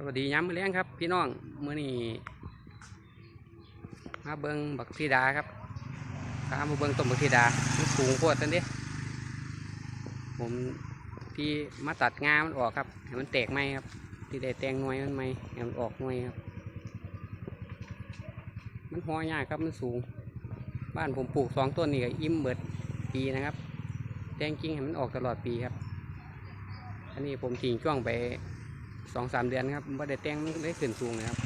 สวัสดีย้ำมือเลี้ยงครับ พี่น้องมือนี้มาเบิงบักทีดาครับพามาเบิงต้นบักทีดาสูงโคตรตันเดิผมที่มาตัดงามันออกครับให้มันแตกไหมครับ ที่ได้แตงหน่วยมันไหมให้มันออกหน่วยครับ มันหอยากครับมันสูง บ้านผมปลูกสองต้นนี่ก็อิ่มเบิดปีนะครับแตงจริงให้มันออกตลอดปีครับ อันนี้ผมทิ้งช่วงไป สองสามเดือนครับไม่ได้แต่งมันได้ขึ้นสูงนะครับ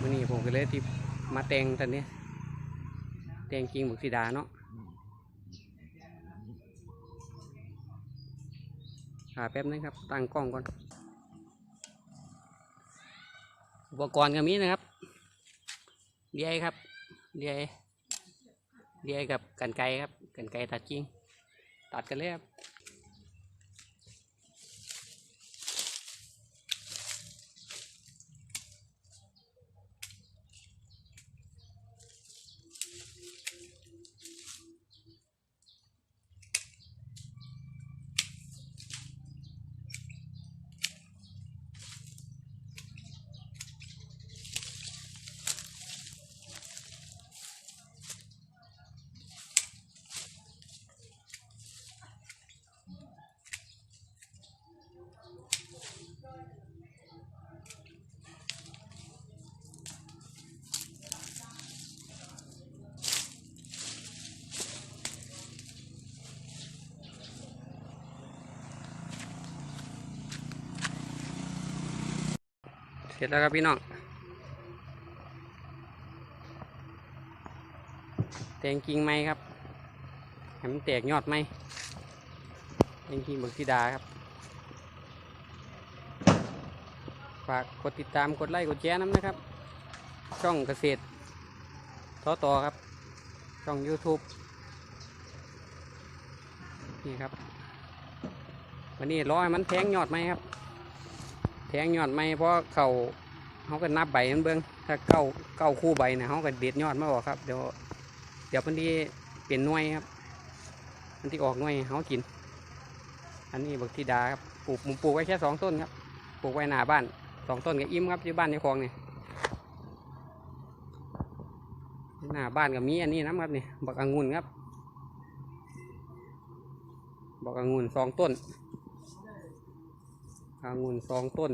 วันนี้ผมก็เลยที่มาแต่งตอนนี้แต่งกิ่งบุกสีดาเนาะหาแป๊บนึงครับตั้งกล้องก่อนอุปกรณ์ก็มีนะครับเดียครับเดียเดียกับกันไกครับกันไกตัดกิ่งตัดกันเลยครับ เสร็จแล้วครับพี่น้องแตงกิ่งไม้ครับให้มันแตกยอดไหมแตงกิ่งบักซีดาครับ ฝากกดติดตามกดไลค์กดแชร์น้ำนะครับ ช่องเกษตรท้อต่อครับ ช่อง YouTube นี่ครับ วันนี้รอให้มันแทงยอดไหมครับ ทงยอดไม่เพราะเขาเขาก็นับใบมันเบิ้งถ้าเก้าเก้าคู่ใบนะเขาก็เด็ดยอดมาออกครับเดี๋ยวเดี๋ยวมันที่เปลี่ยนหน่วยครับมันที่ออกหน่วยเขากิน อันนี้บักทีดาครับปลูกผมปลูกไว้แค่สองต้นครับปลูกไว้หน้าบ้านสองต้นก็อิ่มครับอยู่บ้านในคลองเนี่ยหน้าบ้านก็มีอันนี้นะครับนี่บักองุ่นครับบักองุ่นสองต้น องุ่นสองต้น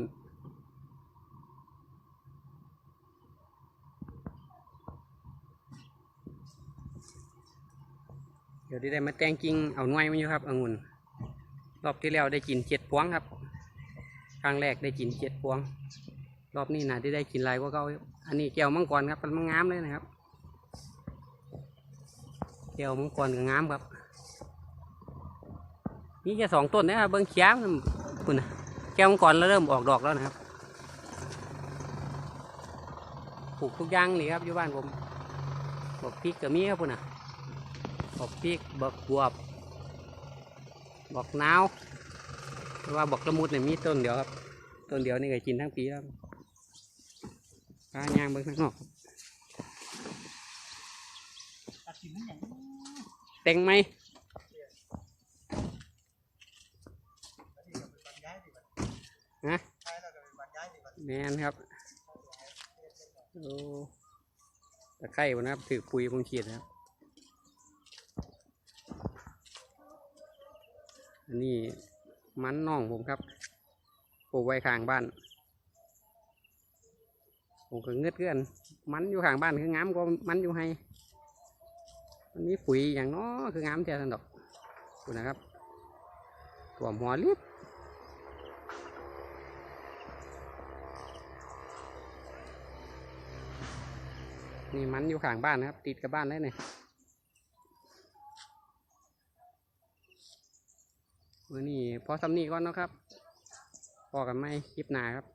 เดี๋ยวได้มาแต่งจริงเอาหน่วยมันอยู่ครับองุ่นรอบที่แล้วได้กินเจ็ดพวงครับ ครั้งแรกได้กินเจ็ดพวง รอบนี้นะที่ได้กินลายกว่าเก่าอันนี้แก้วมังกรครับมันงามเลยนะครับ แก้วมังกรก็งามครับนี่แค่สองต้นนะครับเบิ้งเขียวคุณนะ แก้วมังกรแล้วเริ่มออกดอกแล้วนะครับปลูกทุกอย่างนี่ครับอยู่บ้านผมบอกพริกกับมีครับพุ่นน่ะบอกพริกบอกบวบบอกนาวหรือว่าบอกละมุดเนี่ยมีต้นเดียวครับต้นเดียวนี่ก็กินทั้งปีแล้วปลาย่างเบิ่งข้างนอกครับตัดสินมันอย่างนี้เต็งไหม บรรยายดีกว่า ฮะใช่แล้วก็เป็นบรรยายดีกว่าแมนครับโอ้ตะไคร่บนะครับถือปุ๋ยผมขีดนะครับ อันนี้มันน่องผมครับ ปลูกไว้ข้างบ้าน ผมก็เงืดเกินมันอยู่ข้างบ้านคืองามก็มันอยู่ให้มันมีปุ๋ยอย่างน้อคืองามแท้สันดอกดูนะครับตัวหัวลิบ นี่มันอยู่ข้างบ้านนะครับ ติดกับบ้านเลยเนี่ยวันนี้พอสำนีก่อนนะครับพอกันไหมคลิปหนาครับ